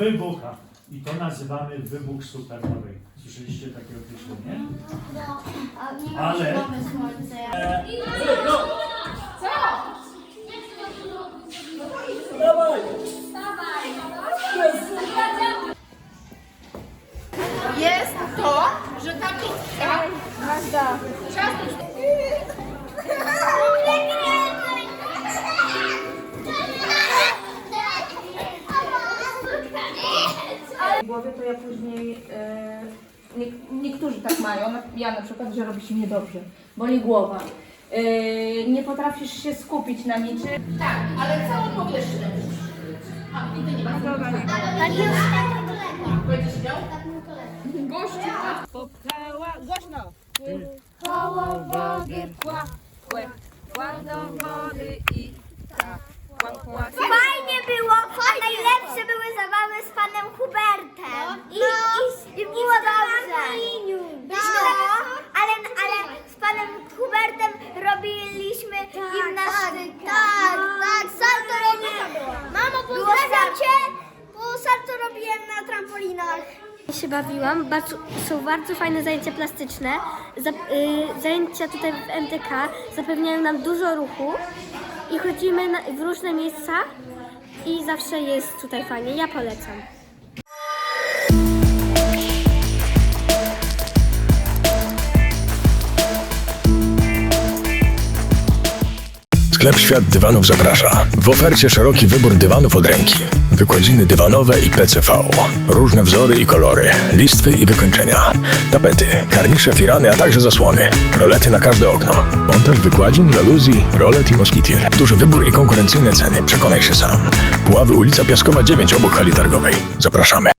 wybucha. I to nazywamy wybuch supernowej. Słyszeliście takie określenie? No, nie ma Ale- pomysłu, słońce. jest to, że ta pizza... Magda. W głowie to ja później... E, nie, niektórzy tak mają, ja na przykład, że robi się niedobrze. Boli głowa. E, nie potrafisz się skupić na niczym. Tak, ale całą powierzchnię. A, i ty nie masz. Tak już tak lepiej. Będziesz miał? Tak mu to lepiej. Gościu. Głośno. Koło wody. Kła, kłe, kła do wody i ta, kła, kła. Fajnie było, a najlepsze były zabawy z panem Hubertem. I, i, i było dobrze. No, ale, ale z panem Hubertem robiliśmy gimnastykę. Tak, tak, salto robiłem. Mamo, pozdrawiam cię, bo salto robiłem na trampolinach. się bawiłam. Bardzo, są bardzo fajne zajęcia plastyczne. Za, y, zajęcia tutaj w MTK zapewniają nam dużo ruchu i chodzimy na, w różne miejsca i zawsze jest tutaj fajnie. Ja polecam. Sklep Świat Dywanów zaprasza. W ofercie szeroki wybór dywanów od ręki. Wykładziny dywanowe i PCV. Różne wzory i kolory. Listwy i wykończenia. Tapety, karnisze, firany, a także zasłony. Rolety na każde okno. Montaż wykładzin, żaluzji, rolet i moskitier. Duży wybór i konkurencyjne ceny. Przekonaj się sam. Puławy ulica Piaskowa 9 obok hali targowej. Zapraszamy.